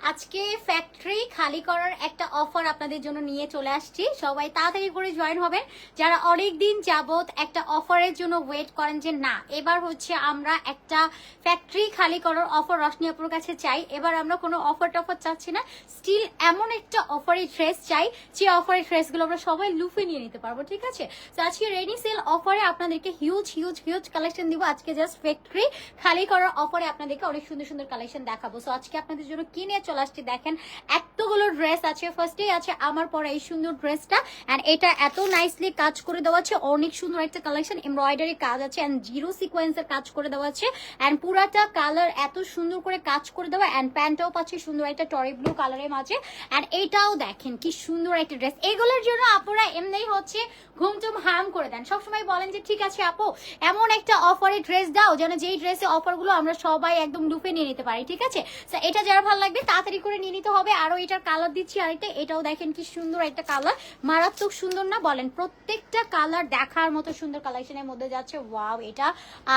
আজকে ফ্যাক্টরি খালি করার একটা অফার আপনাদের জন্য নিয়ে চলে আসছি। সবাই তাড়াতাড়ি করে জয়েন হবেন। যারা অনেক দিন যাবত একটা অফারের জন্য ওয়েট করেন যে না, এবার হচ্ছে আমরা একটা ফ্যাক্টরি খালি করার অফার রশনি আপুর কাছে চাই। এবার আমরা কোনো অফার টফার চাচ্ছি না। স্টিল এমন একটা অফারের ড্রেস চাই, যে অফারের ড্রেসগুলো আমরা সবাই লুফে নিয়ে নিতে পারব, ঠিক আছে? তো আজকে রেনি সেল অফারে আপনাদেরকে হিউজ হিউজ হিউজ কালেকশন দিব। আজকে জাস্ট ফ্যাক্টরি খালি করার অফারে আপনাদেরকে অনেক সুন্দর সুন্দর কালেকশন দেখাবো। সো আজকে আপনাদের জন্য কি নিয়ে চলে আসছি, দেখেন এতগুলো ড্রেস আছে। ফার্স্টেই আছে আমার পরে এই সুন্দর ড্রেসটা অ্যান্ড এটা এত নাইসলি কাজ করে দেওয়া আছে। অনেক সুন্দর একটা কালেকশন এমব্রয়ডারি কাজ আছে অ্যান্ড জিরো সিকোয়েন্সের কাজ করে দেওয়া আছে। অ্যান্ড পুরাটা কালার এত সুন্দর করে কাজ করে দেওয়া অ্যান্ড প্যান্টটাও পাচ্ছে সুন্দর একটা টরি ব্লু কালারের মাঝে। অ্যান্ড এইটাও দেখেন কি সুন্দর একটা ড্রেস এগুলোর জন্য আপনারা এমনি হচ্ছে ঘুমটুম হাম করে দেন। সবসময় বলেন যে, ঠিক আছে আপু, এমন একটা অফারে ড্রেস দাও, যেন যেই ড্রেসে অফারগুলো আমরা সবাই একদম লুফে নিয়ে নিতে পারি। ঠিক আছে? এটা যারা ভালো লাগবে তাড়াতাড়ি করে নিয়ে নিতে হবে। আরও এটার কালার দিচ্ছি আরেকটা। এটাও দেখেন কি সুন্দর একটা কালার মারাত্মক সুন্দর না? বলেন, প্রত্যেকটা কালার দেখার মতো সুন্দর কালেকশনের মধ্যে যাচ্ছে। ওয়াও এটা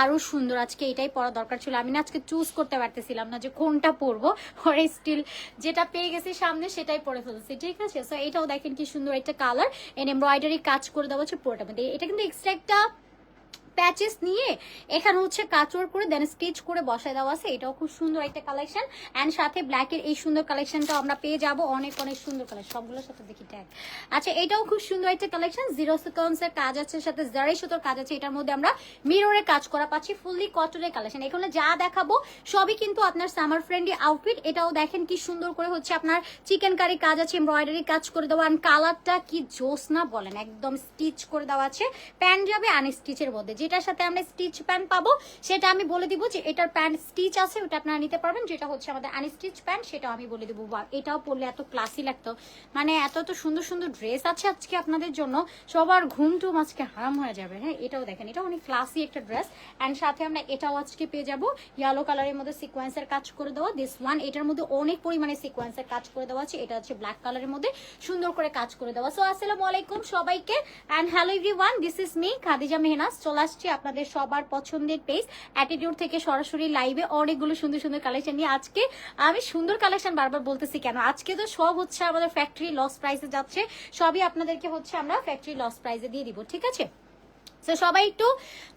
আরও সুন্দর। আজকে এটাই পরা দরকার ছিল। আমি না আজকে চুজ করতে পারতেছিলাম না যে কোনটা পরবো। ওরে স্টিল যেটা পেয়ে গেছি সামনে সেটাই পরে ফেলছি ঠিক আছে? সো এটাও দেখেন কি সুন্দর একটা কালার এন এমব্রয়ডারি কাজ করে দেওয়া হচ্ছে পুরোটা মধ্যে। এটা কিন্তু এক্সট্রা একটা প্যাচেস নিয়ে এখানে হচ্ছে কাচর করে দেন স্টিচ করে বসায় দেওয়া আছে। এটাও খুব সুন্দর একটা কালেকশন অ্যান্ড সাথে ব্ল্যাকের এই সুন্দর কালেকশনটাও আমরা পেয়ে যাব। অনেক অনেক সুন্দর কালেকশন সবগুলোর সাথে দেখি ট্যাগ আচ্ছা এটাও খুব সুন্দর একটা কালেকশন জিরো সিকোয়েন্সের কাজ আছে, সাথে জারি সুতোর কাজ আছে। এটার মধ্যে আমরা মিররে কাজ করা পাচ্ছি ফুললি কটনের কালেকশন এখানে যা দেখাবো, সবই কিন্তু আপনার সামার ফ্রেন্ডলি আউটফিট এটাও দেখেন কি সুন্দর করে হচ্ছে আপনার চিকেন কারি কাজ আছে এমব্রয়ডারি কাজ করে দেওয়া। অ্যান্ড কালারটা কি জোস না বলেন, একদম স্টিচ করে দেওয়া আছে। প্যান্ট যাবে আনস্টিচের মধ্যে। যেটার সাথে আমরা স্টিচ প্যান্ট পাবো। সেটা আমি বলে দিব যে এটার প্যান্ট স্টিচ আছে, ওটা আপনারা নিতে পারবেন। যেটা হচ্ছে আমাদের আনস্টিচ প্যান্ট সেটাও আমি বলে দেবো। এটাও পরলে এত ক্লাসি লাগতো। মানে এত এত সুন্দর সুন্দর ড্রেস আছে আজকে আপনাদের জন্য। সবার ঘুম টুম আজকে হারাম হয়ে যাবে। হ্যাঁ এটাও দেখেন এটা অনেক ক্লাসি একটা ড্রেস অ্যান্ড সাথে আমরা এটাও আজকে পেয়ে যাব। ইয়েলো কালারের মধ্যে সিকোয়েন্সের কাজ করে দেওয়া। দিস ওয়ান এটার মধ্যে অনেক পরিমাণে সিকোয়েন্সের কাজ করে দেওয়া আছে। এটা হচ্ছে ব্ল্যাক কালারের মধ্যে সুন্দর করে কাজ করে দেওয়া। সো আসসালামু আলাইকুম সবাইকে। And hello everyone this is me Khadija Mehnaz চলে আসছি আপনাদের সবার পছন্দের পেজ। অ্যাটিটিউড থেকে সরাসরি লাইভে অনেকগুলো সুন্দর সুন্দর কালেকশন নিয়ে আজকে আমি সুন্দর কালেকশন বারবার বলতেছি কেন? আজকে তো সব হচ্ছে আমাদের ফ্যাক্টরি লস প্রাইসে যাচ্ছে। সবই আপনাদেরকে হচ্ছে আমরা ফ্যাক্টরি লস প্রাইসে দিয়ে দিব, ঠিক আছে? তো সবাই একটু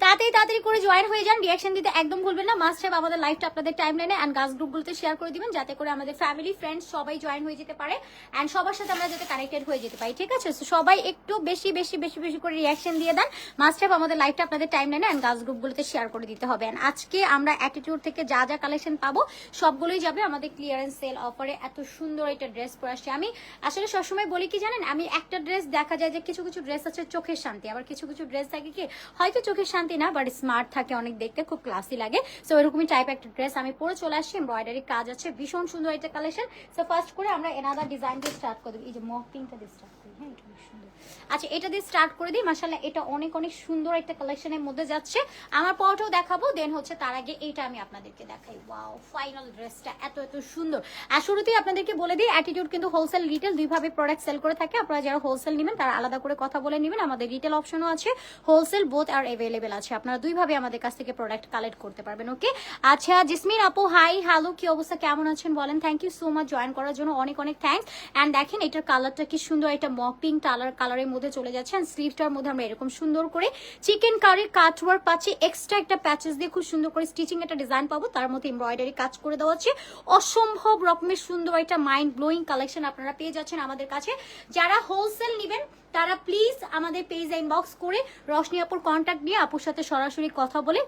তাড়াতাড়ি তাড়াতাড়ি করে জয়েন হয়ে যান রিয়াকশন দিতে একদম ভুলবেন না। মাস্ট হ্যাভ আমাদের লাইভটা আপনাদের টাইম লাইনে অ্যান্ড গাছ গ্রুপগুলোতে শেয়ার করে দিবেন, যাতে করে আমাদের ফ্যামিলি ফ্রেন্ডস সবাই জয়েন হয়ে যেতে পারে অ্যান্ড সবার সাথে আমরা যাতে কানেক্টেড হয়ে যেতে পারি, ঠিক আছে? সবাই একটু বেশি বেশি বেশি বেশি করে রিয়াকশন দিয়ে দেন। মাস্ট হ্যাভ আমাদের লাইভটা আপনাদের টাইম লাইনে অ্যান্ড গাছ গ্রুপগুলোতে শেয়ার করে দিতে হবে। অ্যান্ড আজকে আমরা অ্যাটিটিউড থেকে যা যা কালেকশন পাবো, সবগুলোই যাবে আমাদের ক্লিয়ারেন্স সেল অফারে এত সুন্দর একটা ড্রেস পরে আসছে। আমি আসলে সবসময় বলি কি জানেন, আমি একটা ড্রেস দেখা যায় যে কিছু কিছু ড্রেস আছে চোখের শান্তি, আবার কিছু কিছু ড্রেস থাকে কি হয়তো চোখের শান্তি না বাট স্মার্ট থাকে, অনেক দেখতে খুব ক্লাসি লাগে। সো এরকমই টাইপ একটা ড্রেস আমি পরে চলে আসছি। এমব্রয়ডারি কাজ আছে, ভীষণ সুন্দর একটা কালেকশন সো ফার্স্ট করে আমরা এনাদার ডিজাইন দিয়ে স্টার্ট করে দিই এই যে মক পিঙ্কটা দিয়ে স্টার্ট করি। হ্যাঁ এটা সুন্দর। আচ্ছা এটা দিয়ে স্টার্ট করে দিই। মাসাল্লাহ এটা অনেক অনেক সুন্দর একটা কালেকশনের মধ্যে যাচ্ছে। আমার পরটাও দেখাবো দেন হচ্ছে তার আগে এইটা আমি আপনাদেরকে দেখাই। ওয়াও ফাইনাল ড্রেসটা এত এত সুন্দর। আর শুরুতেই আপনাদেরকে বলে দিই অ্যাটিটিউড কিন্তু হোলসেল রিটেল দুইভাবে প্রোডাক্ট সেল করে থাকে। আপনারা যারা হোলসেল নেবেন, তারা আলাদা করে কথা বলে নেবেন। আমাদের রিটেল অপশনও আছে হোলসেল বোথ আর অ্যাভেলেবেল আছে। আপনারা দুইভাবে আমাদের কাছ থেকে প্রোডাক্ট কালেক্ট করতে পারবেন ওকে আচ্ছা জিসমিন আপু হাই হ্যালো কি অবস্থা? কেমন আছেন বলেন? Thank you so much join করার জন্য অনেক অনেক থ্যাংকস অ্যান্ড দেখেন, এটার কালারটা কি সুন্দর মক পিঙ্ক কালার কালারের মধ্যে চলে যাচ্ছে অ্যান্ড স্লিভটার মধ্যে আমরা এরকম সুন্দর করে চিকেন কারি কাট ওয়ার্ক পাচ্ছি এক্সট্রা একটা প্যাচেস দিয়ে খুব সুন্দর করে স্টিচিং একটা ডিজাইন পাবো। তার মধ্যে এমব্রয়ডারি কাজ করে দেওয়া হচ্ছে। অসম্ভব রকমের সুন্দর একটা মাইন্ড ব্লোয়িং কালেকশন আপনারা পেয়ে যাচ্ছেন আমাদের কাছে। যারা হোলসেল নেবেন, তারা প্লিজ আমাদের পেজ ইনবক্স করে রশনি আপুর কন্ট্যাক্ট নিয়ে আপুর সাথে সরাসরি কথা বলে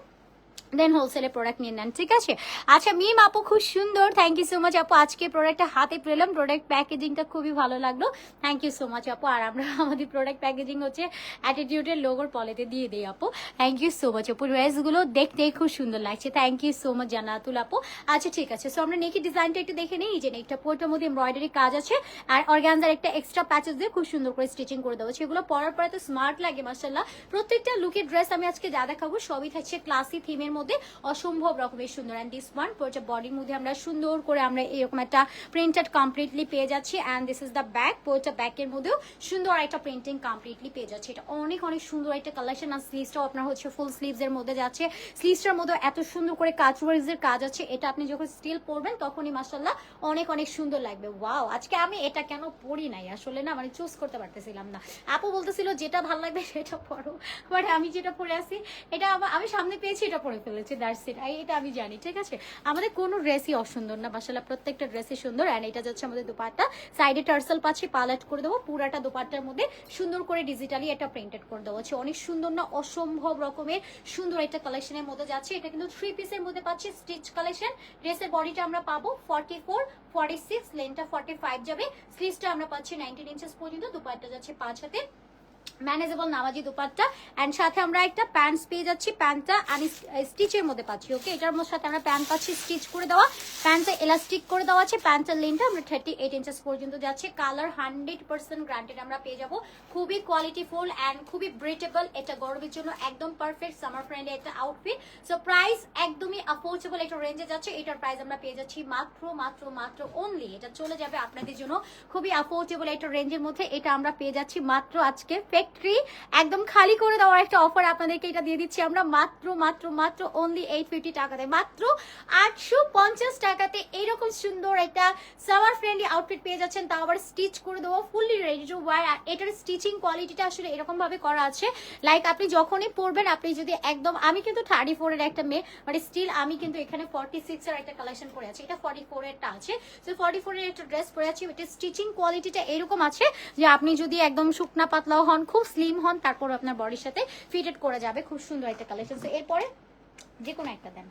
দেন হোলসেলে প্রোডাক্ট নিয়ে নেন, ঠিক আছে? আচ্ছা মিম আপু খুব সুন্দর। থ্যাংক ইউ সো মাচ আপু। আজকে প্রোডাক্টটা হাতে পেলাম। প্রোডাক্ট প্যাকেজিংটা খুবই ভালো লাগল। থ্যাংক ইউ সো মাচ আপু। আর আমরা আমাদের প্রোডাক্ট প্যাকেজিং হচ্ছে অ্যাটিটিউডের লোগোর পলেতে দিয়ে দিই, আপু। থ্যাংক ইউ সো মাচ আপু। ড্রেসগুলো দেখতেই খুব সুন্দর লাগছে। Thank you so much Jannatul আপু। আচ্ছা ঠিক আছে। সো আমরা নেকি ডিজাইনটা একটু দেখে নিই। যে নেকটা পোর্টের মধ্যে এমব্রয়ডারি কাজ আছে। আর অর্গানজার একটা এক্সট্রা প্যাচেস দিয়ে খুব সুন্দর করে স্টিচিং করে দেবো সেগুলো পরার পরে তো স্মার্ট লাগে মাসাল্লাহ প্রত্যেকটা লুকের ড্রেস আমি আজকে যা দেখাবো, সবই থাকছে ক্লাসি থিমের মধ্যে মধ্যে অসম্ভব রকমের সুন্দর। অ্যান্ড দিস ওয়ান পুরোটা বডির মধ্যে আমরা সুন্দর করে আমরা এরকম একটা প্রিন্টেড কমপ্লিটলি পেয়ে যাচ্ছি। And this is the back পুরোটা ব্যাকের মধ্যেও সুন্দর একটা প্রিন্টিং কমপ্লিটলি পেয়ে যাচ্ছে। এটা অনেক অনেক সুন্দর একটা কালেকশন আর স্লিভসটাও আপনার হচ্ছে ফুল স্লিভস এর মধ্যে যাচ্ছে। স্লিভসটার মধ্যে এত সুন্দর করে কাজ এর কাজ আছে। এটা আপনি যখন স্টিল পরবেন, তখনই মাসাল্লাহ অনেক অনেক সুন্দর লাগবে। ওয়াও আজকে আমি এটা কেন পরি নাই? আসলে না মানে চুজ করতে পারতেছিলাম না। আপু বলতেছিল, যেটা ভালো লাগবে সেটা পরো। বাট আমি যেটা পরে আছি, এটা আমি সামনে পেয়েছি, এটা পরে ফেলেছি দ্যাটস ইট এটা আমি জানি, ঠিক আছে? আমাদের কোনো ড্রেসই অসুন্দর না মাসাল্লাহ প্রত্যেকটা ড্রেসই সুন্দর অ্যান্ড এটা যাচ্ছে আমাদের দুপাট্টা। সাইডে টার্সেল পাচ্ছি, পালাট করে দেবো, পুরাটা দুপাট্টার মধ্যে সুন্দর করে ডিজিটালি এটা প্রিন্টেড করে হচ্ছে। অনেক সুন্দর না, অসম্ভব রকমের সুন্দর একটা কালেকশনের মধ্যে যাচ্ছে। এটা কিন্তু থ্রি পিসের মধ্যে পাচ্ছি স্টিচ কালেকশন ড্রেসের বডিটা আমরা পাবো ফর্টি ফোর ফর্টি সিক্স লেনটা ফর্টি ফাইভ যাবে স্লিভসটা আমরা পাচ্ছি নাইনটিন ইঞ্চেস পর্যন্ত, দুপাট্টা যাচ্ছে পাঁচ হাতে। ম্যানেজেবল নামাজি দুপাট্টা অ্যান্ড সাথে আমরা একটা প্যান্টস পেয়ে যাচ্ছি। প্যান্টটা স্টিচের মধ্যে পাচ্ছি ওকে এটার মধ্যে সাথে আমরা প্যান্ট পাচ্ছি স্টিচ করে দেওয়া। প্যান্টটা এলাস্টিক করে দেওয়া আছে প্যান্টের লেনটা আমরা থার্টি এইট ইঞ্চেস পর্যন্ত যাচ্ছে। কালার হান্ড্রেড পার্সেন্ট গ্রান্টেড আমরা পেয়ে যাব। খুবই কোয়ালিটিফুল অ্যান্ড খুবই ব্রিটেবল এটা গরমের জন্য একদম পারফেক্ট সামার ফ্রেন্ডলি একটা আউটফিট সো প্রাইস একদমই অ্যাফোর্ডেবল একটা রেঞ্জে যাচ্ছে, এটার প্রাইস আমরা পেয়ে যাচ্ছি মাত্র মাত্র মাত্র অনলি এটা চলে যাবে আপনাদের জন্য খুবই অ্যাফোর্ডেবল একটা রেঞ্জের মধ্যে, এটা আমরা পেয়ে যাচ্ছি মাত্র আজকে ফ্যাক্টরি একদম খালি করে দেওয়ার একটা অফার আপনাদেরকে এটা দিয়ে দিচ্ছি। আমরা মাত্র মাত্র মাত্র অনলি এইট ফিফটি টাকাতে, মাত্র আটশো পঞ্চাশ টাকাতে এইরকম সুন্দর একটা সামার ফ্রেন্ডলি আউটফিট পেয়ে যাচ্ছেন। তাও আবার স্টিচ করে দেবো ফুললি রেডি টু ওয়ার আর এটার স্টিচিং কোয়ালিটিটা আসলে এরকম ভাবে করা আছে। লাইক আপনি যখনই পরবেন, আপনি যদি একদম, আমি কিন্তু থার্টি ফোরের একটা মেয়ে মানে স্টিল আমি কিন্তু এখানে ফর্টি সিক্স এর একটা কালেকশন করে আছি। এটা ফর্টি ফোর এরটা আছে। তো ফর্টি ফোর এর একটা ড্রেস পরে আছি। এটা স্টিচিং কোয়ালিটিটা এরকম আছে যে আপনি যদি একদম শুকনা পাতলাও হন খুব স্লিম হন, তারপর আপনার বডির সাথে ফিটেড করে যাবে। খুব সুন্দর একটা কালেকশন এরপরে যে কোনো একটা দেন।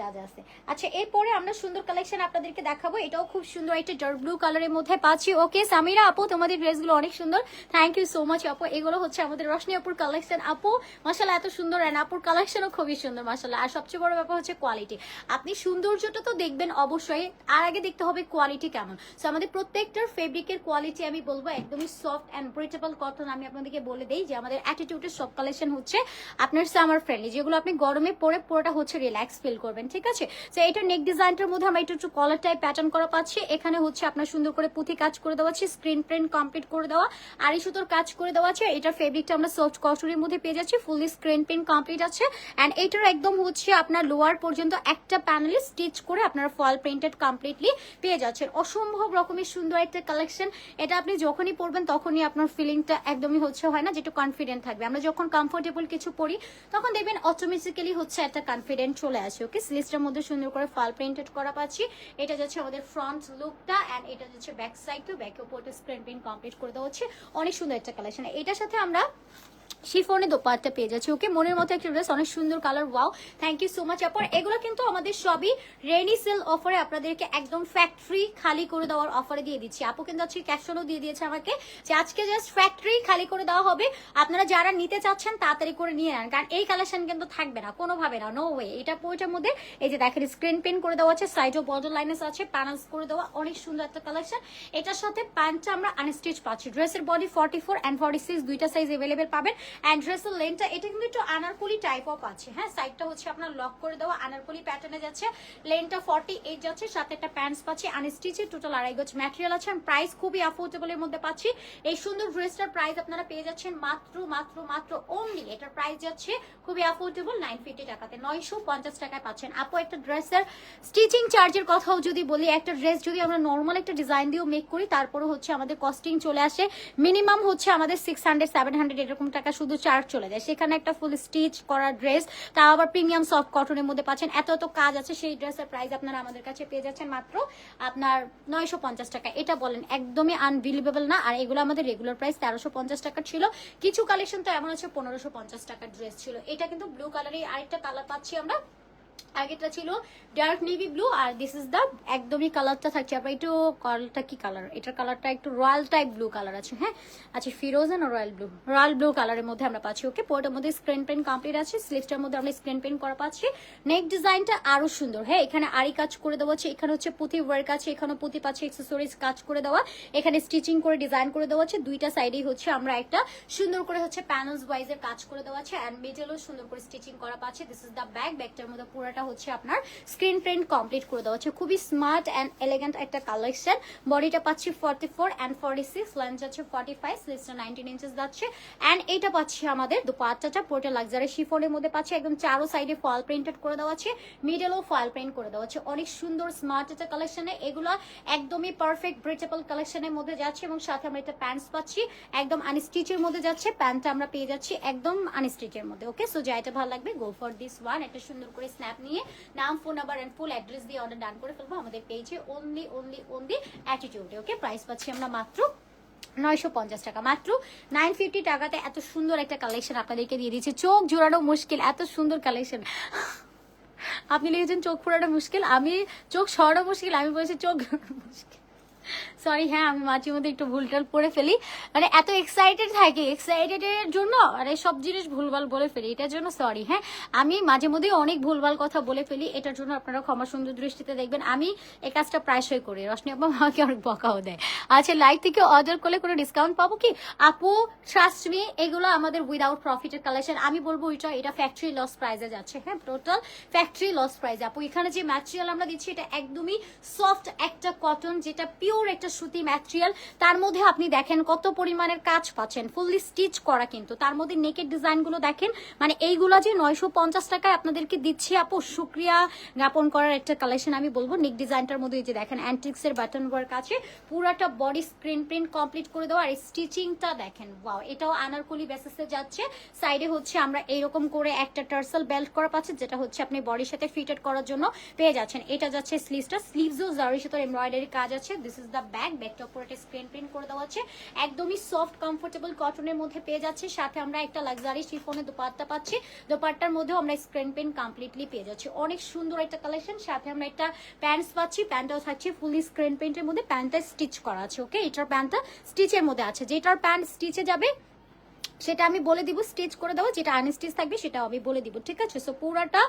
যা যা আছে। আচ্ছা এরপরে আমরা সুন্দর কালেকশন আপনাদেরকে দেখাবো। এটাও খুব সুন্দর একটা ডার্ক ব্লু কালারের মধ্যে পাচ্ছি। ওকে সামিরা আপু, তোমাদের ড্রেসগুলো অনেক সুন্দর। থ্যাংক ইউ সো মাচ আপু। এগুলো হচ্ছে আমাদের রশনি আপুর কালেকশন আপু মাসাল্লাহ এত সুন্দর। অ্যান্ড আপুর কালেকশনও খুবই সুন্দর মাসাল্লাহ আর সবচেয়ে বড় ব্যাপার হচ্ছে কোয়ালিটি আপনি সৌন্দর্যটা তো দেখবেন অবশ্যই। আর আগে দেখতে হবে কোয়ালিটি কেমন। সো আমাদের প্রত্যেকটার ফেব্রিকের কোয়ালিটি আমি বলব একদমই সফট অ্যান্ড ব্রিটেবল কটন আমি আপনাদেরকে বলে দেই, যে আমাদের অ্যাটিটিউডের সব কালেকশন হচ্ছে আপনার সামার ফ্রেন্ডলি যেগুলো আপনি গরমে পরে পুরোটা হচ্ছে রিল্যাক্স ফিল করবেন। ঠিক আছে? তো এটা নেক ডিজাইনটার মধ্যে আমরা একটু কলার টাইপ প্যাটার্ন করা পাচ্ছি। এখানে হচ্ছে আপনার সুন্দর করে পুঁথি কাজ করে দেওয়া আছে স্ক্রিন প্রিন্ট কমপ্লিট করে দেওয়া আর এই সুতোর কাজ করে দেওয়া আছে। এটার ফেব্রিকটা আমরা সফট কটনের মধ্যে পেয়ে যাচ্ছি ফুললি স্ক্রিন প্রিন্ট কমপ্লিট আছে। অ্যান্ড এটার একদম হচ্ছে আপনার লোয়ার পর্যন্ত একটা প্যানেলে স্টিচ করে আপনার ফল প্রিন্টেড কমপ্লিটলি পেয়ে যাচ্ছেন। অসম্ভব রকমের সুন্দর একটা কালেকশন এটা আপনি যখনই পরবেন, তখনই আপনার ফিলিংটা একদমই হচ্ছে হয় না, যেটা কনফিডেন্ট থাকবে। আমরা যখন কমফোর্টেবল কিছু পরি, তখন দেখবেন অটোমেটিক্যালি হচ্ছে একটা কনফিডেন্ট চলে আসে ওকে স্লিভসটার মধ্যে সুন্দর করে ফাল প্রিন্টেড করা পাচ্ছি। এটা যাচ্ছে আমাদের ফ্রন্ট লুকটা অ্যান্ড এটা যাচ্ছে ব্যাক সাইড টু ব্যাকে ওপর স্ক্রিন প্রিন্ট কমপ্লিট করে দেওয়া হচ্ছে। অনেক সুন্দর একটা কালেকশন এটার সাথে আমরা শিফনে দোপাট্টা পেয়ে যাচ্ছি। ওকে মনের মতো একটা ড্রেস অনেক সুন্দর colour wow thank you so much আপর এগুলো কিন্তু আমাদের সবই রেনি সেল অফারে আপনাদেরকে একদম ফ্যাক্টরি খালি করে দেওয়ার অফারে দিয়ে দিচ্ছি। আপু কিন্তু আজকে ক্যাপশনও দিয়ে দিয়েছে আমাকে যে আজকে জাস্ট ফ্যাক্টরি খালি করে দেওয়া হবে। আপনারা যারা নিতে চাচ্ছেন, তাড়াতাড়ি করে নিয়ে নেন, কারণ এই কালেকশন কিন্তু থাকবে না, কোনোভাবে না নো ওয়ে এটা পোয়েটার মধ্যে এই যে দেখেন স্ক্রিন প্রিন্ট করে দেওয়া আছে সাইডও বর্ডার লাইনেস আছে প্যানেলস করে দেওয়া, অনেক সুন্দর একটা কালেকশন এটার সাথে প্যান্টটা আমরা আনস্টিচ পাচ্ছি। ড্রেসের body forty four and forty six দুইটা সাইজ অ্যাভেলেবেল পাবেন। অ্যান্ড ড্রেসের লেনটা এটা কিন্তু একটু আনারকলি টাইপ অফ আছে। হ্যাঁ সাইডটা হচ্ছে আপনার লক করে দেওয়া, আনারকলি প্যাটার্নে যাচ্ছে। লেনটা ফর্টি এইট যাচ্ছে, সাথে একটা প্যান্টস পাচ্ছি আনস্টিচে টোটাল আড়াই গজ ম্যাটেরিয়াল আছে। প্রাইস খুবই অ্যাফোর্ডেবলের মধ্যে পাচ্ছি। এই সুন্দর ড্রেসটার প্রাইস আপনারা পেয়ে যাচ্ছেন মাত্র মাত্র মাত্র অনলি এটার প্রাইস যাচ্ছে খুবই অ্যাফোর্ডেবল নাইন ফিফটি টাকাতে। নয়শো পঞ্চাশ টাকায় পাচ্ছেন। আপু, একটা ড্রেসের স্টিচিং চার্জের কথাও যদি বলি, একটা ড্রেস যদি আমরা নর্মাল একটা ডিজাইন দিয়েও মেক করি তারপরে হচ্ছে আমাদের কস্টিং চলে আসে। মিনিমাম হচ্ছে আমাদের সিক্স হান্ড্রেড সেভেন হান্ড্রেড এরকম টাকা শুধু চার্জ চলে যায়। সেখানে একটা ফুল স্টিচ করার ড্রেস তাও আবার প্রিমিয়াম সফট কটনের মধ্যে পাচ্ছেন। এত এত কাজ আছে, সেই ড্রেসের প্রাইস আপনারা আমাদের কাছে পেয়ে যাচ্ছেন মাত্র আপনার নয়শো পঞ্চাশ টাকা। এটা বলেন, একদমই আনবিলিভেবল না? আর এগুলো আমাদের রেগুলার প্রাইস তেরোশো পঞ্চাশ টাকা ছিল। কিছু কালেকশন তো এমন আছে, পনেরোশো পঞ্চাশ টাকার ড্রেস ছিল। এটা কিন্তু ব্লু কালারের আরেকটা কালার পাচ্ছি আমরা। আগেটা ছিল ডার্ক নেভি ব্লু, আর দিস ইজ দ্য একদমই কালারটা থাকছে। আপনার একটু কালারটা কি কালার? এটার কালারটা একটু রয়্যাল টাইপ ব্লু কালার আছে হ্যাঁ? আচ্ছা ফিরোজা না রয়্যাল ব্লু। রয়্যাল ব্লু কালারের মধ্যে আমরা পাচ্ছি ওকে পোর্টের মধ্যে স্ক্রিন প্রিন্ট কমপ্লিট আছে স্লিভসটার মধ্যে আমরা স্ক্রিন প্রিন্ট করা পাচ্ছি। নেক ডিজাইনটা আরও সুন্দর হ্যাঁ? এখানে আরি কাজ করে দেওয়া আছে, এখানে হচ্ছে পুঁতি ওয়ার্ক আছে, এখানে পুঁতি পাচ্ছে এক্সেসরিজ কাজ করে দেওয়া। এখানে স্টিচিং করে ডিজাইন করে দেওয়া আছে। দুইটা সাইডেই হচ্ছে আমরা একটা সুন্দর করে হচ্ছে প্যানেলস ওয়াইজ এর কাজ করে দেওয়া আছে অ্যান্ড মিডলও সুন্দর করে স্টিচিং করা পাচ্ছে। দিস ইজ দ্য ব্যাগ ব্যাগটার মধ্যে পুরোটা হচ্ছে আপনার স্ক্রিন প্রিন্ট কমপ্লিট করে দেওয়া হচ্ছে। খুবই স্মার্ট অ্যান্ড এলিগেন্ট একটা কালেকশন বডিটা পাচ্ছি forty four and forty six length যাচ্ছে ফর্টি ফাইভ স্লিভসটা নাইনটিন ইঞ্চেস যাচ্ছে। অ্যান্ড এটা পাচ্ছি আমাদের দুপাট্টাটা, পোর্টে লাক্সারি শিফনের মধ্যে পাচ্ছি। একদম চারো সাইডে ফল প্রিন্টেড করে দেওয়া আছে মিডলও ফল প্রিন্ট করে দেওয়া আছে। অনেক সুন্দর স্মার্ট একটা কালেকশনে এগুলো একদমই পারফেক্ট ব্রিটেবল কালেকশনের মধ্যে যাচ্ছে এবং সাথে আমরা এটা প্যান্টস পাচ্ছি। একদম আনস্টিচের মধ্যে যাচ্ছে। প্যান্টটা আমরা পেয়ে যাচ্ছি একদম আনস্টিচের মধ্যে ওকে সো যা এটা ভালো লাগবে গো ফর দিস ওয়ান একটা সুন্দর করে স্ন্যাপ নিয়ে নাম phone number and full address দিয়ে অর্ডার ডান করে ফেলব আমাদের পেজে অনলি অনলি অনলি অ্যাটিটিউডে ওকে প্রাইস পাচ্ছি আমরা মাত্র নয়শো পঞ্চাশ টাকা। মাত্র নাইন ফিফটি টাকাতে এত সুন্দর একটা কালেকশন আপনাদেরকে দিয়ে দিচ্ছে চোখ জোড়ানো মুশকিল, এত সুন্দর কালেকশন আপনি লিখেছেন, চোখ ফোড়ানো মুশকিল, আমি চোখ সরানো মুশকিল, আমি বলেছি চোখ মুশকিল। সরি হ্যাঁ আমি মাঝে মধ্যে একটু ভুলটাল পড়ে ফেলি। মানে এত এক্সাইটেড থাকি এক্সাইটেডের জন্য আরে সব জিনিস ভুলভাল বলে ফেলি, এটার জন্য সরি হ্যাঁ। আমি মাঝে মধ্যে অনেক ভুলভাল কথা বলে ফেলি, এটার জন্য আপনারা ক্ষমা সুন্দর দৃষ্টিতে দেখবেন। আমি এই কাজটা প্রায়শই করি, রশ্মি আপা আমাকে অনেক বকাও দেয়। আচ্ছা লাইভ থেকে অর্ডার করলে কোনো ডিসকাউন্ট পাবো কি? আপু ট্রাস্ট এগুলো আমাদের উইদাউট প্রফিটের কালেকশন আমি বলব ওইটা, এটা ফ্যাক্টরি লস প্রাইজে যাচ্ছে হ্যাঁ টোটাল ফ্যাক্টরি লস প্রাইজে আপু, এখানে যে ম্যাটেরিয়াল আমরা দিচ্ছি, এটা একদমই সফট একটা কটন যেটা পিওর একটা সুতি ম্যাটেরিয়াল তার মধ্যে আপনি দেখেন কত পরিমাণের কাজ পাচ্ছেন। ফুললি স্টিচ করা কিন্তু। তার মধ্যে নেকের ডিজাইনগুলো দেখেন। মানে এইগুলো যে নয়শো পঞ্চাশ টাকায় আপনাদেরকে দিচ্ছি আপু, শুক্রিয়া জ্ঞাপন করার একটা কালেকশন আমি বলব। নেক ডিজাইনটার মধ্যে এই যে দেখেন অ্যান্টিক্স এর বাটন ওয়ার্ক আছে। পুরাটা বডি স্ক্রিন প্রিন্ট কমপ্লিট করে দেওয়া। আর স্টিচিংটা দেখেন ওয়াও এটাও আনারকলি বেসিসে যাচ্ছে। সাইডে হচ্ছে আমরা এইরকম করে একটা টার্সেল বেল্ট করা পাচ্ছি, যেটা হচ্ছে আপনি বডির সাথে ফিটেড করার জন্য পেয়ে যাচ্ছেন। এটা যাচ্ছে স্লিভসটা স্লিভসও জারির সাথে এমব্রয়ডারি কাজ আছে দিস ইজ দ্য ব্যাগ একটা স্ক্রিন প্রিন্ট করে দেওয়া একদমই সফট কমফোর্টেবল কটনের মধ্যে পেয়ে যাচ্ছে। সাথে আমরা একটা লাক্সারি পাচ্ছি। আমরা স্ক্রিন কমপ্লিটলি পেয়ে যাচ্ছি। অনেক সুন্দর একটা কালেকশন সাথে আমরা একটা পাচ্ছি। ফুলি স্ক্রিন মধ্যে। প্যান্টটা স্টিচ করা আছে ওকে এটার প্যান্টটা স্টিচের মধ্যে আছে। যেটার প্যান্ট স্টিচে যাবে সেটা আমি বলে দিব স্টিচ করে দেবো, যেটা আনস্টিচ থাকবে সেটা আমি বলে দিব, ঠিক আছে? সো পুরাটা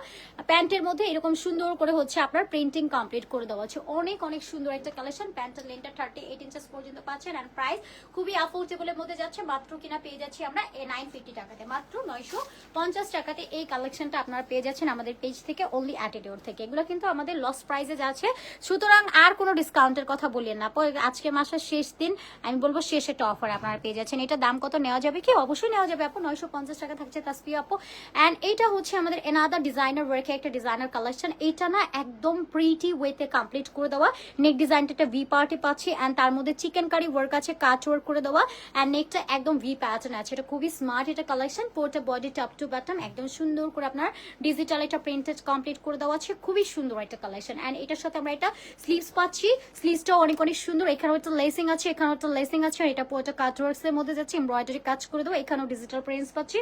প্যান্টের মধ্যে এরকম সুন্দর করে হচ্ছে আপনার প্রিন্টিং কমপ্লিট করে দেওয়া আছে। অনেক অনেক সুন্দর একটা কালেকশন প্যান্টের লেন্থটা থার্টি এইট ইঞ্চেস পর্যন্ত পাচ্ছেন অ্যান্ড প্রাইস খুবই অ্যাফোর্ডেবলের মধ্যে যাচ্ছে। মাত্র কিনা পেয়ে যাচ্ছি আমরা এ নাইন ফিফটি টাকাতে। মাত্র নয়শো পঞ্চাশ টাকাতে এই কালেকশনটা আপনারা পেয়ে যাচ্ছেন আমাদের পেজ থেকে অনলি অ্যাটিটিউড থেকে। এগুলো কিন্তু আমাদের লস প্রাইসে যাচ্ছে সুতরাং আর কোনো ডিসকাউন্টের কথা বললেন না। আজকে মাসের শেষ দিন, আমি বলব শেষ একটা অফার আপনারা পেয়ে যাচ্ছেন। এটা দাম কত নেওয়া যাবে কি? অবশ্যই নেওয়া যাবে। আপু নয়শো পঞ্চাশ টাকা থাকছে তাসপি আপু। অ্যান্ড এইটা হচ্ছে আমাদের এনাদার ডিজাইনার ওয়ার্কে একটা ডিজাইনার কালেকশন এইটা না একদম প্রিটি ওয়েতে কমপ্লিট করে দেওয়া। নেক ডিজাইনটা একটা ভি পার্টি পাচ্ছি। অ্যান্ড তার মধ্যে চিকেন কারি ওয়ার্ক আছে কাট ওয়ার্ক করে দেওয়া। অ্যান্ড নেকটা একদম ভি প্যাটার্ন আছে। এটা খুবই স্মার্ট এটা কালেকশন পোর্টে বডি টপ টু বাটন একদম সুন্দর করে আপনার ডিজিটাল এটা প্রিন্টেড কমপ্লিট করে দেওয়া আছে। খুবই সুন্দর একটা কালেকশন অ্যান্ড এটার সাথে আমরা এটা স্লিভস পাচ্ছি। স্লিভসটাও অনেক অনেক সুন্দর। এখানে একটা লেসিং আছে এখানে একটা লেসিং আছে। এটা পোর্টে কাট ওয়ার্কস এর মধ্যে যাচ্ছে। এমব্রয়ডারি কাজ করে দেওয়া এখানেও ডিজিটাল প্রিন্টস পাচ্ছি।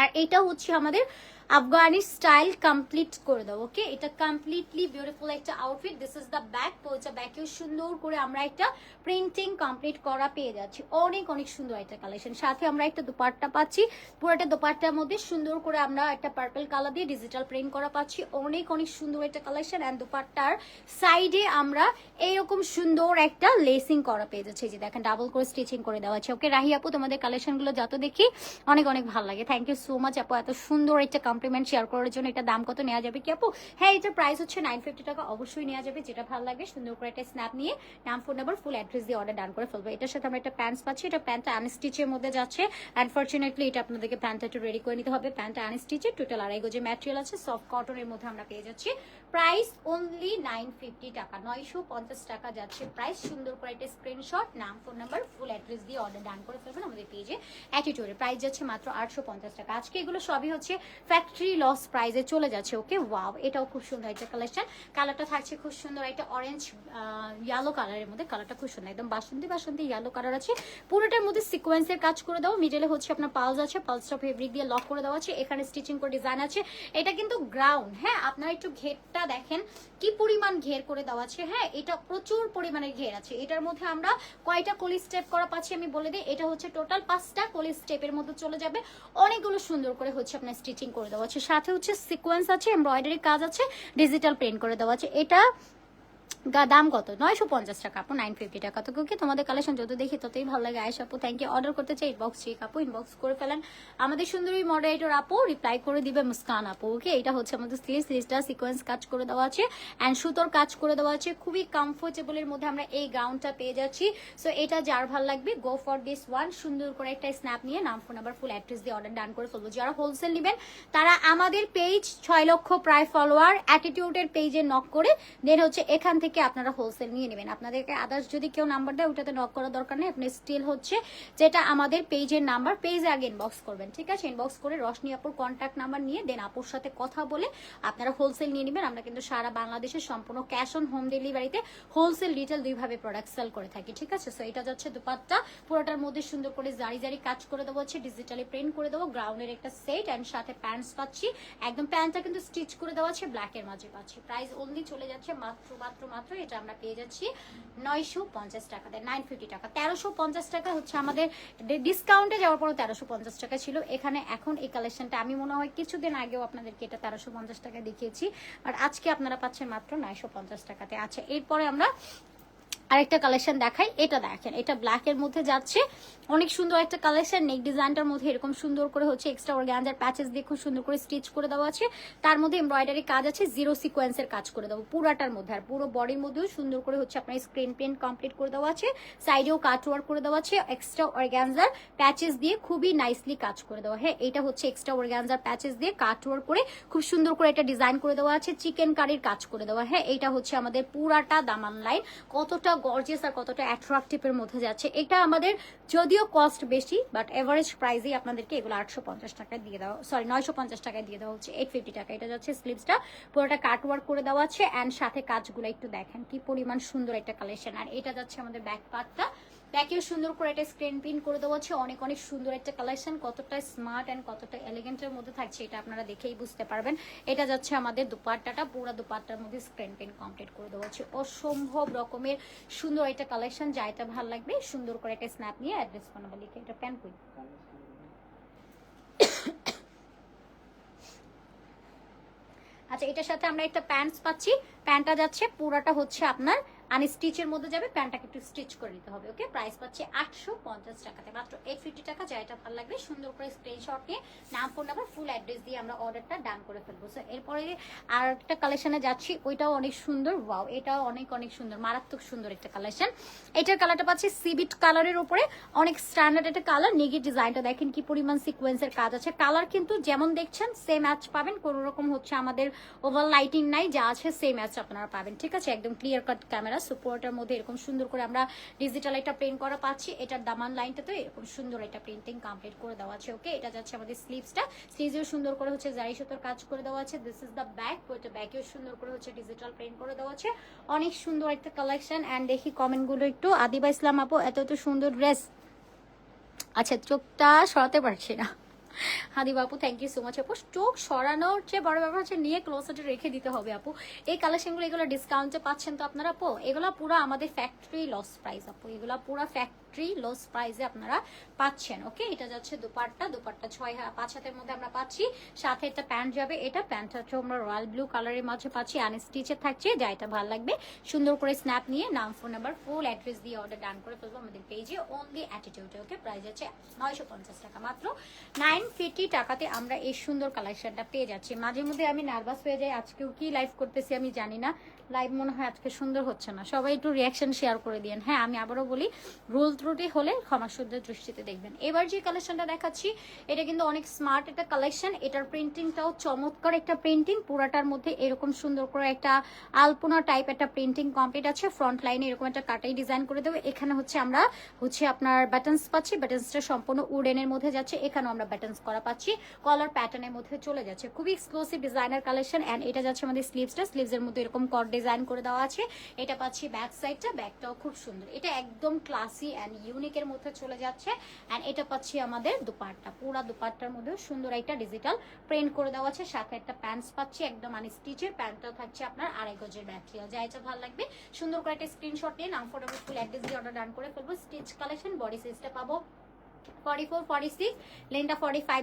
আর এটা হচ্ছে আমাদের আফগানি স্টাইল কমপ্লিট করে দাও, ওকে? এটা কমপ্লিটলি বিউটিফুল একটা outfit this is the back পৌঁছা ব্যাকেও সুন্দর করে আমরা একটা প্রিন্টিং কমপ্লিট করা পেয়ে যাচ্ছি। অনেক অনেক সুন্দর একটা কালেকশন সাথে আমরা একটা দুপাট্টা পাচ্ছি। পুরোটা দুপাট্টার মধ্যে সুন্দর করে আমরা একটা পার্পল কালার দিয়ে ডিজিটাল প্রিন্ট করা পাচ্ছি। অনেক অনেক সুন্দর একটা কালেকশন অ্যান্ড দুপাট্টার সাইডে আমরা এইরকম সুন্দর একটা লেসিং করা পেয়ে যাচ্ছি। যে দেখেন ডাবল করে স্টিচিং করে দেওয়া আছে। ওকে, রাহি আপু, তোমাদের কালেকশনগুলো যত দেখি অনেক অনেক ভালো লাগে। থ্যাংক ইউ সো মাচ আপু, এত সুন্দর একটা কমপ্লিমেন্ট শেয়ার করার জন্য এটা দাম কত নেওয়া যাবে? কি আপু? হ্যাঁ এটা প্রাইস হচ্ছে নাইন ফিফটি টাকা। অবশ্যই নেওয়া যাবে, যেটা ভালো লাগে সুন্দর করে একটা স্ন্যাপ নিয়ে নাম ফোন নাম্বার ফুল অ্যাড্রেস দিয়ে অর্ডার ডান করে ফেলব। এটার সাথে আমরা একটা প্যান্টস পাচ্ছি। এটা প্যান্টটা আনস্টিচের মধ্যে যাচ্ছে। আনফর্চুনেটলি এটা আপনাদেরকে প্যান্টটা একটু রেডি করে নিতে হবে। প্যান্টটা আনস্টিচের টোটাল আড়াই গোজে ম্যাটেরিয়াল আছে। সফট কটনের মধ্যে আমরা পেয়ে যাচ্ছি। প্রাইস অনলি নাইন ফিফটি টাকা। নয়শো পঞ্চাশ টাকা যাচ্ছে প্রাইস। সুন্দর করে একটা স্ক্রিনশট নাম ফোন নাম্বার ফুল অ্যাড্রেস দিয়ে অর্ডার ডান করে ফেলবেন আমাদের পেজে অ্যাটিটিউডে প্রাইস যাচ্ছে মাত্র আটশো পঞ্চাশ টাকা। আজকে এগুলো সবই হচ্ছে ফ্যাক্টরি লস প্রাইসে চলে যাচ্ছে ওকে ওয়াও এটাও খুব সুন্দর একটা কালেকশন কালারটা থাকছে খুব সুন্দর একটা অরেঞ্জ ইয়েলো কালারের মধ্যে। কালারটা খুব সুন্দর, একদম বাসন্তী বাসন্তী ইয়েলো কালার আছে। পুরোটার মধ্যে সিকোয়েন্সের কাজ করে দাও। মিডলে হচ্ছে আপনার পালস আছে পালসটা ফেব্রিক দিয়ে লক করে দেওয়া আছে। এখানে স্টিচিং করে ডিজাইন আছে। এটা কিন্তু গ্রাউন্ড হ্যাঁ? আপনার একটু ঘেরটা দেখেন কি পরিমাণ ঘের করে দেওয়া আছে। হ্যাঁ এটা প্রচুর পরিমাণে ঘের আছে। এটার মধ্যে আমরা কয়টা কলি স্টেপ করা পাচ্ছি আমি বলে দিই। এটা হচ্ছে টোটাল পাঁচটা কলি স্টেপের মধ্যে চলে যাবে। অনেকগুলো সুন্দর করে হচ্ছে আপনার স্টিচিং করে দেওয়া আছে। সাথে হচ্ছে সিকোয়েন্স আছে এমব্রয়ডারি কাজ আছে ডিজিটাল প্রিন্ট করে দেওয়া আছে। এটা দাম কত? নয়শো পঞ্চাশ টাকা। আপু নাইন ফিফটি টাকা। তো কি তোমাদের কালেকশন যত দেখি ততই ভালো লাগে। আয়সা আপু থ্যাংক ইউ অর্ডার করতে চাই ইনবক্স চেক আপু ইনবক্স করে ফেলেন। আমাদের সুন্দরী মডারেটর আপু রিপ্লাই করে দিবে মুস্কান আপু ওকে এটা হচ্ছে আমাদের স্লিভ স্লিভসটা সিকোয়েন্স কাজ করে দেওয়া আছে অ্যান্ড সুতোর কাজ করে দেওয়া আছে। খুবই কমফোর্টেবলের মধ্যে আমরা এই গাউনটা পেয়ে যাচ্ছি। সো এটা যার ভালো লাগবে গো ফর দিস ওয়ান সুন্দর করে একটা স্ন্যাপ নিয়ে নাম ফোন নাম্বার ফুল অ্যাড্রেস দিয়ে অর্ডার ডান করে ফেলব। যারা হোলসেল নেবেন, তারা আমাদের পেজ ছয় লক্ষ প্রায় ফলোয়ার অ্যাটিটিউডের পেজে নক করে দেন হচ্ছে এখান থেকে আপনারা হোলসেল নিয়ে নেবেন। আপনাদেরকে আদার্স যদি কেউ নাম্বার দেয়, ওটাতে নক করার দরকার নেই। আপনি স্টিল হচ্ছে যেটা আমাদের পেজের নাম্বার পেজে আগে ইনবক্স করবেন, ঠিক আছে? ইনবক্স করে রশনি আপুর কন্ট্যাক্ট নাম্বার নিয়ে দেন আপুর সাথে কথা বলে আপনারা হোলসেল নিয়ে নেবেন। আমরা কিন্তু সারা বাংলাদেশের সম্পূর্ণ ক্যাশ অন হোম ডেলিভারিতে হোলসেল রিটেল দুইভাবে প্রোডাক্ট সেল করে থাকি, ঠিক আছে? সো এটা যাচ্ছে দুপাট্টা। পুরোটার মধ্যে সুন্দর করে জারি জারি কাজ করে দেবো হচ্ছে ডিজিটালি প্রিন্ট করে দেবো গ্রাউন্ডের একটা সেট অ্যান্ড সাথে প্যান্টস পাচ্ছি। একদম প্যান্টটা কিন্তু স্টিচ করে দেওয়া আছে ব্ল্যাকের মাঝে পাচ্ছি। প্রাইস অনলি চলে যাচ্ছে মাত্র মাত্র মাত্র এটা আমরা পেয়ে যাচ্ছি নয়শো পঞ্চাশ টাকাতে নাইন ফিফটি টাকা। তেরোশো পঞ্চাশ টাকা হচ্ছে আমাদের ডিসকাউন্টে যাওয়ার পরও তেরোশো পঞ্চাশ টাকা ছিল। এখানে এখন এই কালেকশনটা আমি মনে হয় কিছুদিন আগেও আপনাদেরকে এটা তেরোশো পঞ্চাশ টাকা দেখিয়েছি। আর আজকে আপনারা পাচ্ছেন মাত্র নয়শো পঞ্চাশ টাকাতে। আচ্ছা এরপরে আমরা আরেকটা কালেকশন দেখাই, এটা দেখেন, এটা ব্ল্যাক এর মধ্যে যাচ্ছে। অনেক সুন্দর একটা কালেকশন নেক ডিজাইনটার মধ্যে এরকম সুন্দর করে হচ্ছে এক্সট্রা অর্গানজার প্যাচেস দিয়ে খুব সুন্দর করে স্টিচ করে দেওয়া আছে। তার মধ্যে এমব্রয়ডারি কাজ আছে জিরো সিকোয়েন্সের কাজ করে দেবো, পুরাটার মধ্যে, আর পুরো বডির মধ্যেও সুন্দর করে হচ্ছে আপনার স্ক্রিন প্রিন্ট কমপ্লিট করে দেওয়া আছে। সাইডেও কাট ওয়ার্ক করে দেওয়া আছে এক্সট্রা অর্গানজার প্যাচেস দিয়ে খুবই নাইসলি কাজ করে দেওয়া। হ্যাঁ এটা হচ্ছে এক্সট্রা অর্গানজার প্যাচেস দিয়ে কাট ওয়ার্ক করে খুব সুন্দর করে এটা ডিজাইন করে দেওয়া আছে চিকেন কারির কাজ করে দেওয়া। হ্যাঁ এটা হচ্ছে আমাদের পুরাটা দামান লাইন কতটা গর্জিয়াস আর কতটা অ্যাট্রাকটিভের মধ্যে যাচ্ছে, এটা আমাদের যদিও কস্ট বেশি বাট এভারেজ প্রাইসেই আপনাদেরকে এগুলো আটশো পঞ্চাশ টাকায় দিয়ে দেওয়া সরি নয়শো পঞ্চাশ টাকায় দিয়ে দেওয়া হচ্ছে এইট ফিফটি টাকা। এটা যাচ্ছে স্লিপসটা পুরোটা কাট ওয়ার্ক করে দেওয়া আছে অ্যান্ড সাথে কাজগুলো একটু দেখেন কি পরিমাণ সুন্দর একটা কালেকশন আর এটা যাচ্ছে আমাদের ব্যাক পার্টটা ব্যাকেও সুন্দর করে একটা স্ক্রিন প্রিন্ট করে দেওয়া হচ্ছে অনেক অনেক সুন্দর একটা কালেকশন কতটা স্মার্ট অ্যান্ড কতটা এলিগেন্টের মধ্যে থাকছে এটা আপনারা দেখেই বুঝতে পারবেন। এটা যাচ্ছে আমাদের দুপাট্টাটা, পুরো দুপাট্টার মধ্যে স্ক্রিন প্রিন্ট কমপ্লিট করে দেওয়া হচ্ছে অসম্ভব রকমের সুন্দর একটা কালেকশন যা এটা ভালো লাগবে, সুন্দর করে একটা স্ন্যাপ নিয়ে অ্যাড্রেস বানাবো। লিখে এটা প্যান কই আচ্ছা এটার সাথে আমরা একটা প্যান্টস পাচ্ছি। প্যান্টটা যাচ্ছে, পুরাটা হচ্ছে আপনার আনি স্টিচের মধ্যে যাবে প্যান্টটাকে একটু স্টিচ করে নিতে হবে, ওকে? প্রাইস পাচ্ছে আটশো পঞ্চাশ টাকাতে, মাত্র এইট ফিফটি টাকা, যা এটা ভালো লাগবে। সুন্দর করে স্ক্রিনশট নিয়ে, নাম ফোন নাম্বার ফুল অ্যাড্রেস দিয়ে আমরা অর্ডারটা ডান করে ফেলব। সো এরপরে আর একটা কালেকশনে যাচ্ছি, ওইটাও অনেক সুন্দর। ওয়াও এটাও অনেক অনেক সুন্দর, মারাত্মক সুন্দর একটা কালেকশন এটার কালারটা পাচ্ছি সিবিট কালারের উপরে, অনেক স্ট্যান্ডার্ড একটা কালার নেগের ডিজাইনটা দেখেন কি পরিমাণ সিকোয়েন্সের কাজ আছে। কালার কিন্তু যেমন দেখছেন সেম ম্যাচ পাবেন, কোনো রকম হচ্ছে আমাদের ওভার লাইটিং নাই, যা আছে সেম ম্যাচ আপনারা পাবেন, ঠিক আছে? একদম ক্লিয়ার কাট ক্যামেরা সুপোর্টার মধ্যে এরকম সুন্দর করে আমরা ডিজিটাল একটা প্রিন্ট করা পাচ্ছি, এটার দামান লাইনটাতে এরকম সুন্দর একটা প্রিন্টিং কমপ্লিট করে দেওয়া আছে ওকে এটা যাচ্ছে আমাদের স্লিভসটা স্লিভসেও সুন্দর করে হচ্ছে জারি সুতোর কাজ করে দেওয়া আছে। দিস ইজ দ্য ব্যাক ওইটা ব্যাকেও সুন্দর করে হচ্ছে ডিজিটাল প্রিন্ট করে দেওয়া আছে। অনেক সুন্দর একটা কালেকশন অ্যান্ড দেখি কমেন্টগুলো একটু। আদিবা ইসলাম আপু, এত এত সুন্দর ড্রেস আচ্ছা চোখটা সরাতে পারছি না। হাদি বাপু থ্যাংক ইউ সো মাচ আপু। চোখ সরানোর যে বড় ব্যাপার হচ্ছে নিয়ে ক্লোজারে রেখে দিতে হবে আপু। এই কালেকশনগুলো এগুলো ডিসকাউন্টে পাচ্ছেন তো আপনারা, আপু? এগুলো পুরো আমাদের ফ্যাক্টরি লস প্রাইস আপু। এগুলো পুরো ফ্যাক্টরি লস প্রাইসে আপনারা পাচ্ছেন ওকে এটা যাচ্ছে দুপাট্টা দুপাট্টা ছয় পাঁচ হাতের মধ্যে আমরা পাচ্ছি। সাথে একটা প্যান্ট যাবে, এটা প্যান্ট হচ্ছে আমরা রয়্যাল ব্লু কালারের মাঝে পাচ্ছি আন স্টিচে থাকছে, যা এটা ভালো লাগবে। সুন্দর করে স্ন্যাপ নিয়ে নাম ফোন নাম্বার ফুল অ্যাড্রেস দিয়ে অর্ডার ডান করে ফেলব আমাদের পেজে অনলি অ্যাটিটিউডে ওকে প্রাইস আছে নয়শো পঞ্চাশ টাকা মাত্র। নাইন ফিফটি টাকাতে আমরা এই সুন্দর কালেকশনটা পেয়ে যাচ্ছি। মাঝে মধ্যে আমি নার্ভাস হয়ে যাই, আজকেও কি লাইভ করতেছি আমি জানি না। লাইভ মনে হয় আজকে সুন্দর হচ্ছে না। সবাই একটু রিয়াকশন শেয়ার করে দিন হ্যাঁ আমি আবারও বলি রুল ত্রুটি হলে ক্ষমা শুদ্ধ দৃষ্টিতে দেখবেন। এবার যে কালেকশনটা দেখাচ্ছি, এটা কিন্তু অনেক স্মার্ট একটা কালেকশন এটার প্রিন্টিংটাও চমৎকার একটা প্রিন্টিং পুরাটার মধ্যে এরকম সুন্দর করে একটা আলপনা টাইপ একটা প্রিন্টিং কমপ্লিট আছে। ফ্রন্ট লাইনে এরকম একটা কাটাই ডিজাইন করে দেবো। এখানে হচ্ছে আমরা, হচ্ছে আপনার বাটনস পাচ্ছি। বাটনসটা সম্পূর্ণ উডেনের মধ্যে যাচ্ছে। এখানেও আমরা বাটনস করা পাচ্ছি। কলার প্যাটার্নের মধ্যে চলে যাচ্ছে। খুবই এক্সক্লুসিভ ডিজাইনার কালেকশন অ্যান্ড এটা যাচ্ছে আমাদের স্লিভসটা স্লিভসের মধ্যে এরকম কট ডিজাইন করে দেওয়া আছে। এটা পাচ্ছি ব্যাক সাইডটা ব্যাকটাও খুব সুন্দর। এটা একদম ক্লাসি অ্যান্ড ইউনিকের মধ্যে চলে যাচ্ছে। অ্যান্ড এটা পাচ্ছি আমাদের দুপাট্টা। পুরো দুপাট্টার মধ্যে সুন্দর একটা ডিজিটাল প্রিন্ট করে দেওয়া আছে। সাথে একটা প্যান্টস পাচ্ছি, একদম মানে স্টিচের প্যান্টটা থাকছে আপনার আড়াই গজের ব্যাটারিয়াল যা এটা ভালো লাগবে, সুন্দর করে একটা স্ক্রিনশট নাম ফটো ফুল অ্যাড্রেস দিয়ে অর্ডার ডান করে ফেলব। স্টিচ কালেকশন বডি সাইজটা পাবো। ফোর সিক্স লেনটা ফাইভ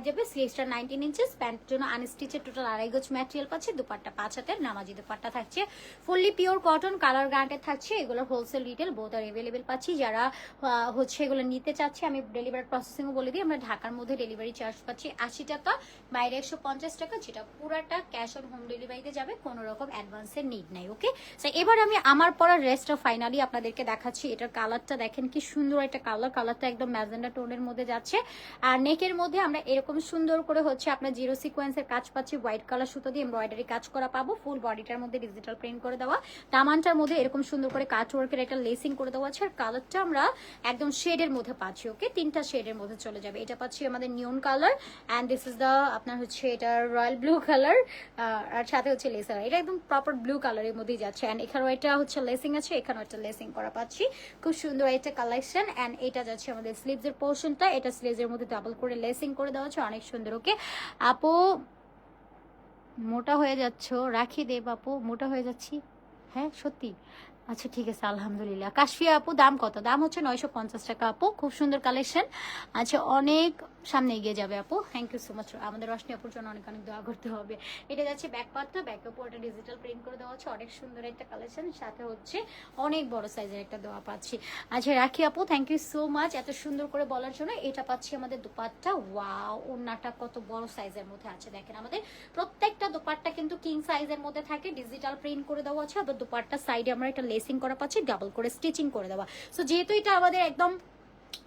প্যান্টের জন্য টোটাল দুপাট্টা পাঁচ নামাজি থাকছে। ফুললি পিওর কটন কালার থাকছে, এগুলোর হোলসেল রিটেল আর পাচ্ছি। যারা হচ্ছে এগুলো নিতে আমি ডেলিভারি বলে দিই, আমরা ঢাকার মধ্যে ডেলিভারি চার্জ পাচ্ছি আশি টাকা বাইরে একশো পঞ্চাশ টাকা, যেটা পুরাটা ক্যাশ অন হোম ডেলিভারিতে যাবে, কোনো রকম অ্যাডভান্সের নিড নাই ওকে এবার আমি আমার পরা ড্রেসটা ফাইনালি আপনাদেরকে দেখাচ্ছি, এটার কালারটা দেখেন কি সুন্দর একটা কালার কালারটা একদম ম্যাজেন্ডা টোনের মধ্যে যাচ্ছে। আর নেকের মধ্যে আমরা এরকম সুন্দর করে হচ্ছে আপনার জিরো সিকোয়েন্সের কাজ পাচ্ছি। হোয়াইট কালার সুতো দিয়ে এমব্রয়ডারি কাজ করা পাবো। ফুল বডিটার মধ্যে ডিজিটাল প্রিন্ট করে দেওয়া। দামানটার মধ্যে এরকম সুন্দর করে কাজ ওয়ার্কের একটা লেসিং করে দেওয়া আছে। আর কালারটা আমরা একদম শেডের মধ্যে পাচ্ছি, ওকে? তিনটা শেডের মধ্যে চলে যাবে। এটা পাচ্ছি আমাদের neon colour. And this is the আপনার হচ্ছে এটা রয়্যাল ব্লু কালার। আর সাথে হচ্ছে লেসার। এটা একদম প্রপার ব্লু কালারের মধ্যেই যাচ্ছে। অ্যান্ড এখানেও এটা হচ্ছে লেসিং আছে। এখানেও একটা লেসিং করা পাচ্ছি। খুব সুন্দর একটা কালেকশন অ্যান্ড এটা যাচ্ছে আমাদের স্লিভস এর পোর্শনটা এটা স্লেজের মধ্যে ডাবল করে লেসিং করে দেওয়া হচ্ছে অনেক সুন্দর ওকে আপু, মোটা হয়ে যাচ্ছ, রাখি দে আপু মোটা হয়ে যাচ্ছি। হ্যাঁ সত্যি? আচ্ছা ঠিক আছে, আলহামদুলিল্লাহ। কাশফিয়া আপু, দাম কত? দাম হচ্ছে নয়শো পঞ্চাশ টাকা আপু, খুব সুন্দর কালেকশন আচ্ছা অনেক সামনে এগিয়ে যাবে আপু। থ্যাংক ইউ সো মাচ আমাদের রশনি আপুর জন্য অনেক অনেক দোয়া করতে হবে। এটা যাচ্ছে ব্যাক পার্টটা ব্যাক উপর একটা ডিজিটাল প্রিন্ট করে দেওয়া হচ্ছে। অনেক সুন্দর একটা কালেকশন সাথে হচ্ছে অনেক বড় সাইজের একটা দোয়া পাচ্ছি। আচ্ছা রাখি আপু। থ্যাংক ইউ সো মাচ এত সুন্দর করে বলার জন্য এটা পাচ্ছি আমাদের দুপাট্টা। ওয়াও ওনাটা কত বড় সাইজের মধ্যে আছে। দেখেন আমাদের প্রত্যেকটা দুপাট্টা কিন্তু কিং সাইজের মধ্যে থাকে। ডিজিটাল প্রিন্ট করে দেওয়া আছে। আবার দুপাট্টা সাইডে আমরা একটা লেসিং করা পাচ্ছি। ডাবল করে স্টিচিং করে দেওয়া। সো যেহেতু এটা আমাদের একদম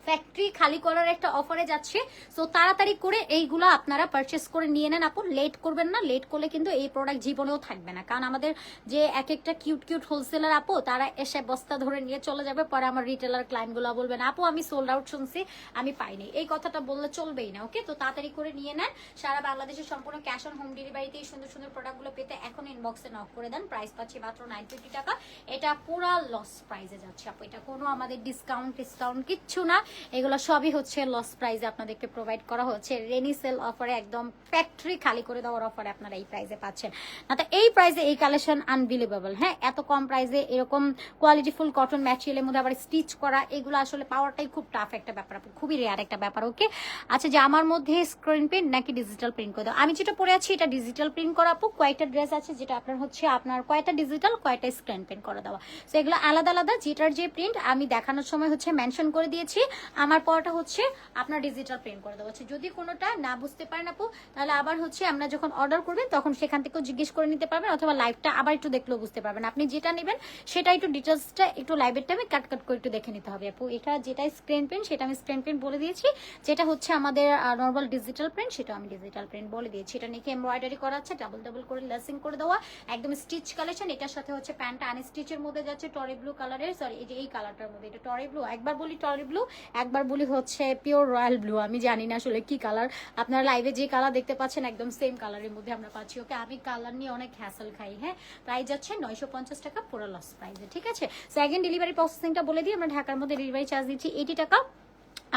ফ্যাক্টরি খালি করার একটা অফারে যাচ্ছে। সো তাড়াতাড়ি করে এইগুলো আপনারা পারচেস করে নিয়ে নেন আপু। লেট করবেন না লেট করলে কিন্তু এই প্রোডাক্ট জীবনেও থাকবে না। কারণ আমাদের যে এক একটা কিউট কিউট হোলসেলার আপু, তারা এসে বস্তা ধরে নিয়ে চলে যাবে, পরে আমার রিটেলার ক্লায়েন্টগুলো বলবেন আপু, আমি সোল্ড আউট শুনছি, আমি পাইনি। এই কথাটা বললে চলবেই না ওকে তো তাড়াতাড়ি করে নিয়ে নেন। সারা বাংলাদেশের সম্পূর্ণ ক্যাশ অন হোম ডেলিভারিতে এই সুন্দর সুন্দর প্রোডাক্টগুলো পেতে এখন ইনবক্সে নক করে দেন। প্রাইস পাচ্ছি মাত্র নাইন ফিফটি টাকা। এটা পুরা লস প্রাইসে যাচ্ছে আপু। এটা কোনো আমাদের ডিসকাউন্ট ডিসকাউন্ট কিচ্ছু না। এগুলো সবই হচ্ছে লস প্রাইজে আপনাদেরকে প্রোভাইড করা হচ্ছে। রেনি সেল অফারে একদম ফ্যাক্টরি খালি করে দেওয়ার অফারে আপনারা এই প্রাইজে পাচ্ছেন। না তো এই প্রাইজে এই কালেকশন আনবিলিভেবল হ্যাঁ? এত কম প্রাইজে এরকম কোয়ালিটিফুল কটন ম্যাটেরিয়ালের মধ্যে আবার স্টিচ করা, এগুলো আসলে পাওয়াটাই খুব টাফ একটা ব্যাপার। খুবই রেয়ার একটা ব্যাপার ওকে আচ্ছা যে আমার মধ্যে স্ক্রিন প্রিন্ট নাকি ডিজিটাল প্রিন্ট করে দাও? আমি যেটা পরে আছি, এটা ডিজিটাল প্রিন্ট করা, আপু। কয়েকটা ড্রেস আছে যেটা আপনার হচ্ছে আপনার কয়টা ডিজিটাল কয়টা স্ক্রিন প্রিন্ট করে দেওয়া। তো এগুলো আলাদা আলাদা, যেটার যে প্রিন্ট আমি দেখানোর সময় হচ্ছে মেনশন করে দিয়েছি। আমার পরটা হচ্ছে আপনার ডিজিটাল প্রিন্ট করে দেওয়া হচ্ছে। যদি কোনোটা না বুঝতে পারেন আপু, তাহলে আবার হচ্ছে আমরা যখন অর্ডার করবেন, তখন সেখান থেকেও জিজ্ঞেস করে নিতে পারবেন অথবা লাইভটা আবার একটু দেখলেও বুঝতে পারবেন। আপনি যেটা নেবেন, সেটা একটু ডিটেলসটা একটু লাইভের টাইমে কাট কাট করে একটু দেখে নিতে হবে। আপু, এটা যেটা স্ক্রিন প্রিন্ট সেটা আমি স্ক্রিন প্রিন্ট বলে দিয়েছি। যেটা হচ্ছে আমাদের নর্মাল ডিজিটাল প্রিন্ট সেটা আমি ডিজিটাল প্রিন্ট বলে দিয়েছি। এটা নিচে এমব্রয়ডারি করা আছে ডাবল ডাবল করে লেসিং করে দেওয়া। একদম স্টিচ কালেকশন এটার সাথে হচ্ছে প্যান্টটা আনস্টিচের মধ্যে যাচ্ছে টরি ব্লু কালারের সরি এই যে এই কালারটার মধ্যে, এটা টরি ব্লু একবার বলি টরি ব্লু একবার বলি হচ্ছে পিওর রয়্যাল ব্লু আমি জানি না আসলে কি কালার আপনারা লাইভে যে কালার দেখতে পাচ্ছেন একদম সেম কালারের মধ্যে আমরা পাচ্ছি। ওকে আমি কালার নিয়ে অনেক হ্যাসেল খাই হ্যাঁ? প্রাইস যাচ্ছে নয়শো পঞ্চাশ টাকা পুরো লস প্রাইসে ঠিক আছে? সেকেন্ড ডেলিভারি প্রসেসিংটা বলে দিই, আমরা ঢাকার মধ্যে ডেলিভারি চার্জ দিচ্ছি এইটি টাকা।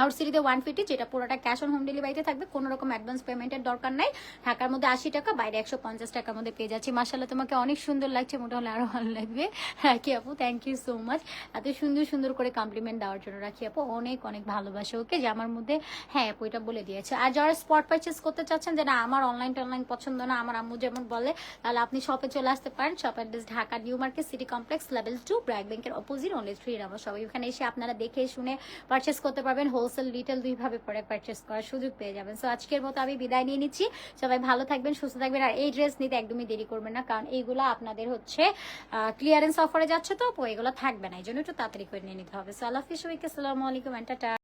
আউট সিটিতে ওয়ান ফিফটি যেটা পুরোটা ক্যাশ অন হোম ডেলিভারিতে থাকবে, কোনো রকম অ্যাডভান্স পেমেন্টের দরকার নাই। ঢাকার মধ্যে আশি টাকা, বাইরে একশো পঞ্চাশ টাকার মধ্যে পেয়ে যাচ্ছি। মাসাল্লাহ তোমাকে অনেক সুন্দর লাগছে, মোটা হলে আরও ভালো লাগবে। রাখি আপু? থ্যাংক ইউ সো মাচ এত সুন্দর সুন্দর করে কমপ্লিমেন্ট দেওয়ার জন্য রাখি আপু। অনেক অনেক ভালোবাসে ওকে যে আমার মধ্যে হ্যাঁ আপু, এটা বলে দিয়েছে। আর যারা স্পট পারচেস করতে চাচ্ছেন যে না আমার অনলাইন টনলাইন পছন্দ না, আমার আম্মু যেমন বলে, তাহলে আপনি শপে চলে আসতে পারেন। Shop address Dhaka new market city complex level two BRAC ব্যাংকের অপোজিট অনলি থ্রি আমরা সবাই ওখানে এসে আপনারা দেখে শুনে পারচেস করতে পারবেন হোল হোলসেল রিটেল দুইভাবে পরে পারচেস করার সুযোগ পেয়ে যাবেন। সো আজকের মতো আমি বিদায় নিয়ে নিচ্ছি। সবাই ভালো থাকবেন, সুস্থ থাকবেন, আর এই ড্রেস নিতে একদমই দেরি করবেন না, কারণ এইগুলো আপনাদের হচ্ছে ক্লিয়ারেন্স অফারে যাচ্ছে তো এগুলো থাকবে না। এই জন্য একটু তাড়াতাড়ি করে নিয়ে নিতে হবে। সো আল্লাহ হাফিজ, সবাইকে আসসালামু আলাইকুম and টাটা